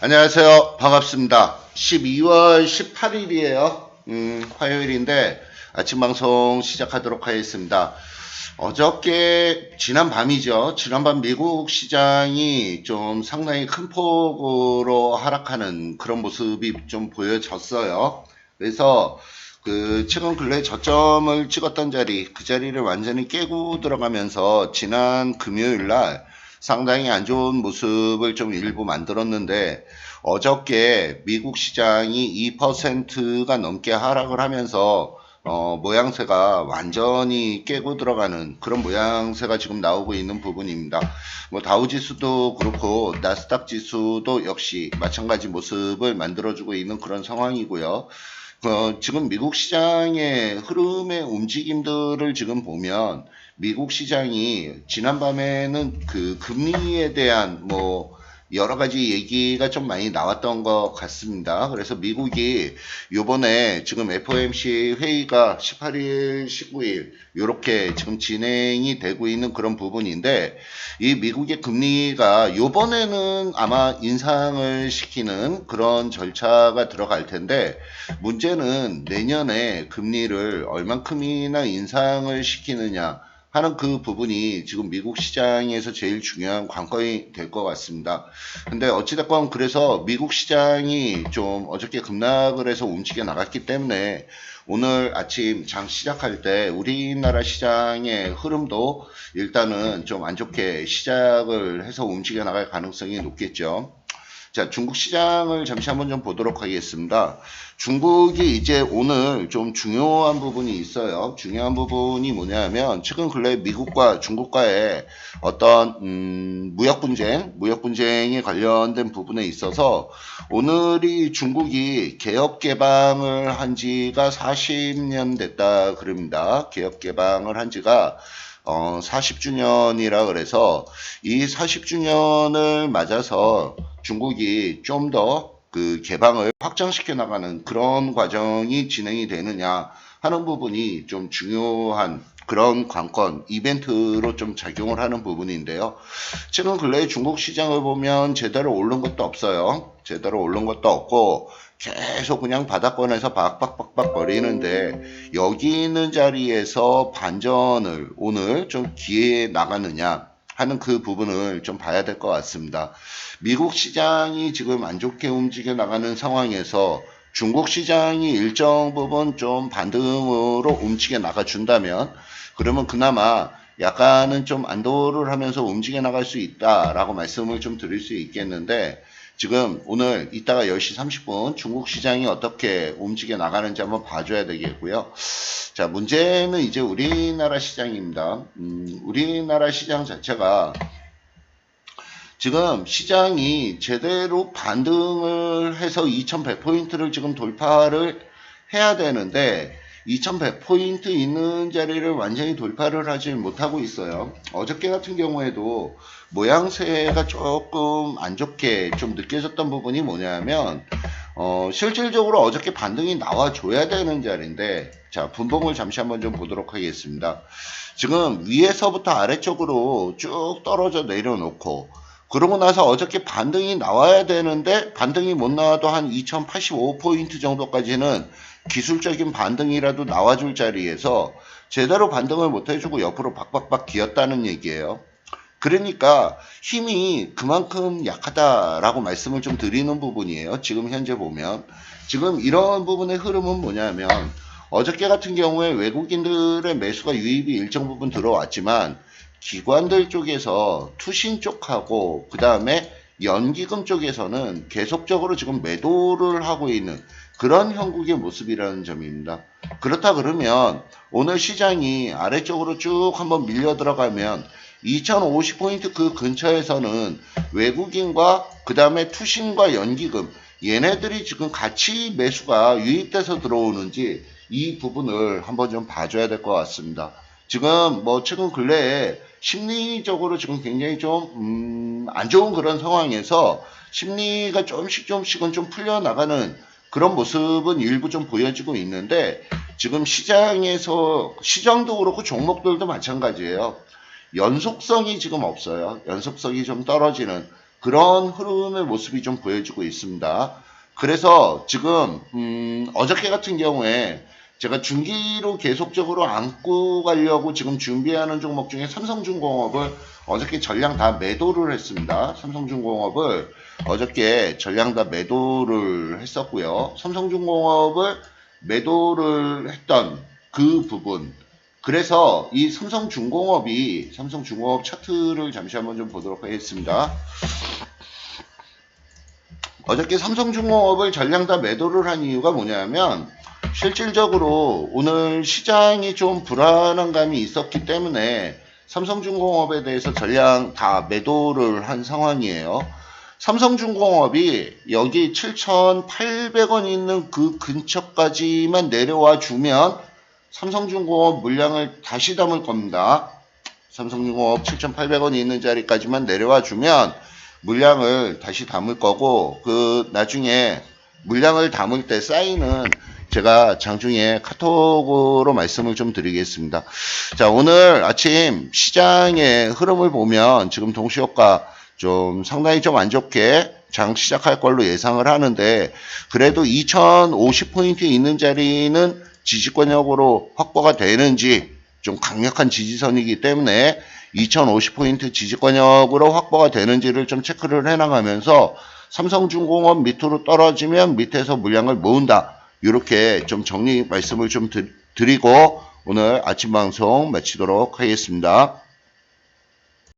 안녕하세요. 반갑습니다. 12월 18일이에요. 음, 화요일인데 아침 방송 시작하도록 하겠습니다. 어저께 지난 밤이죠. 지난밤 미국 시장이 좀 상당히 큰 폭으로 하락하는 그런 모습이 좀 보여졌어요. 그래서 그 최근 근래 저점을 찍었던 자리, 그 자리를 완전히 깨고 들어가면서 지난 금요일 날 상당히 안 좋은 모습을 좀 일부 만들었는데 어저께 미국 시장이 2%가 넘게 하락을 하면서 어, 모양새가 완전히 깨고 들어가는 그런 모양새가 지금 나오고 있는 부분입니다. 뭐 다우 지수도 그렇고 나스닥 지수도 역시 마찬가지 모습을 만들어주고 있는 그런 상황이고요. 어, 지금 미국 시장의 흐름의 움직임들을 지금 보면 미국 시장이 지난밤에는 그 금리에 대한 뭐 여러 가지 얘기가 좀 많이 나왔던 것 같습니다. 그래서 미국이 요번에 지금 FOMC 회의가 18일, 19일 요렇게 지금 진행이 되고 있는 그런 부분인데 이 미국의 금리가 요번에는 아마 인상을 시키는 그런 절차가 들어갈 텐데 문제는 내년에 금리를 얼만큼이나 인상을 시키느냐 하는 그 부분이 지금 미국 시장에서 제일 중요한 관건이 될 것 같습니다. 근데 어찌됐건 그래서 미국 시장이 좀 어저께 급락을 해서 움직여 나갔기 때문에 오늘 아침 장 시작할 때 우리나라 시장의 흐름도 일단은 좀 안 좋게 시작을 해서 움직여 나갈 가능성이 높겠죠. 자, 중국 시장을 잠시 한번 좀 보도록 하겠습니다. 중국이 이제 오늘 좀 중요한 부분이 있어요. 중요한 부분이 뭐냐면 최근 근래 미국과 중국과의 어떤 음, 무역 분쟁, 무역 분쟁에 관련된 부분에 있어서 오늘이 중국이 개혁 개방을 한 지가 40년 됐다 그럽니다. 개혁 개방을 한 지가 어, 40주년이라 그래서 이 40주년을 맞아서 중국이 좀 더 그 개방을 확장시켜 나가는 그런 과정이 진행이 되느냐 하는 부분이 좀 중요한 그런 관건 이벤트로 좀 작용을 하는 부분인데요. 최근 근래 중국 시장을 보면 제대로 오른 것도 없어요. 제대로 오른 것도 없고 계속 그냥 바닥권에서 박박박박 거리는데 여기 있는 자리에서 반전을 오늘 좀 기회에 나가느냐 하는 그 부분을 좀 봐야 될 것 같습니다. 미국 시장이 지금 안 좋게 움직여 나가는 상황에서 중국 시장이 일정 부분 좀 반등으로 움직여 나가 준다면 그러면 그나마 약간은 좀 안도를 하면서 움직여 나갈 수 있다라고 말씀을 좀 드릴 수 있겠는데 지금 오늘 이따가 10시 30분 중국 시장이 어떻게 움직여 나가는지 한번 봐줘야 되겠고요. 자, 문제는 이제 우리나라 시장입니다. 음, 우리나라 시장 자체가 지금 시장이 제대로 반등을 해서 2100포인트를 지금 돌파를 해야 되는데 2100포인트 있는 자리를 완전히 돌파를 하지 못하고 있어요. 어저께 같은 경우에도 모양새가 조금 안 좋게 좀 느껴졌던 부분이 뭐냐면 어, 실질적으로 어저께 반등이 나와줘야 되는 자리인데 자 분봉을 잠시 한번 좀 보도록 하겠습니다. 지금 위에서부터 아래쪽으로 쭉 떨어져 내려놓고 그러고 나서 어저께 반등이 나와야 되는데 반등이 못 나와도 한 2085포인트 정도까지는 기술적인 반등이라도 나와줄 자리에서 제대로 반등을 못 해주고 옆으로 박박박 기었다는 얘기예요. 그러니까 힘이 그만큼 약하다라고 말씀을 좀 드리는 부분이에요. 지금 현재 보면. 지금 이런 부분의 흐름은 뭐냐면 어저께 같은 경우에 외국인들의 매수가 유입이 일정 부분 들어왔지만 기관들 쪽에서 투신 쪽하고 그 다음에 연기금 쪽에서는 계속적으로 지금 매도를 하고 있는 그런 형국의 모습이라는 점입니다. 그렇다 그러면 오늘 시장이 아래쪽으로 쭉 한번 밀려 들어가면 2050포인트 그 근처에서는 외국인과 그 다음에 투신과 연기금 얘네들이 지금 같이 매수가 유입돼서 들어오는지 이 부분을 한번 좀 봐줘야 될 것 같습니다. 지금 뭐 최근 근래에 심리적으로 지금 굉장히 좀, 음, 안 좋은 그런 상황에서 심리가 조금씩 조금씩은 좀 풀려나가는 그런 모습은 일부 좀 보여지고 있는데 지금 시장에서 시장도 그렇고 종목들도 마찬가지예요. 연속성이 지금 없어요. 연속성이 좀 떨어지는 그런 흐름의 모습이 좀 보여지고 있습니다. 그래서 지금 음, 어저께 같은 경우에 제가 중기로 계속적으로 안고 가려고 지금 준비하는 종목 중에 삼성중공업을 어저께 전량 다 매도를 했습니다. 삼성중공업을 어저께 전량 다 매도를 했었고요. 삼성중공업을 매도를 했던 그 부분. 그래서 이 삼성중공업이 삼성중공업 차트를 잠시 한번 좀 보도록 하겠습니다. 어저께 삼성중공업을 전량 다 매도를 한 이유가 뭐냐면 실질적으로 오늘 시장이 좀 불안한 감이 있었기 때문에 삼성중공업에 대해서 전량 다 매도를 한 상황이에요. 삼성중공업이 여기 7,800원 있는 그 근처까지만 내려와 주면 삼성중공업 물량을 다시 담을 겁니다. 삼성중공업 7,800원이 있는 자리까지만 내려와 주면 물량을 다시 담을 거고 그 나중에 물량을 담을 때 사인은 제가 장중에 카톡으로 말씀을 좀 드리겠습니다. 자, 오늘 아침 시장의 흐름을 보면 지금 동시효과 좀 상당히 좀 안 좋게 장 시작할 걸로 예상을 하는데 그래도 2050포인트 있는 자리는 지지권역으로 확보가 되는지 좀 강력한 지지선이기 때문에 2050포인트 지지권역으로 확보가 되는지를 좀 체크를 해나가면서 삼성중공업 밑으로 떨어지면 밑에서 물량을 모은다. 이렇게 좀 정리 말씀을 좀 드- 드리고 오늘 아침 방송 마치도록 하겠습니다.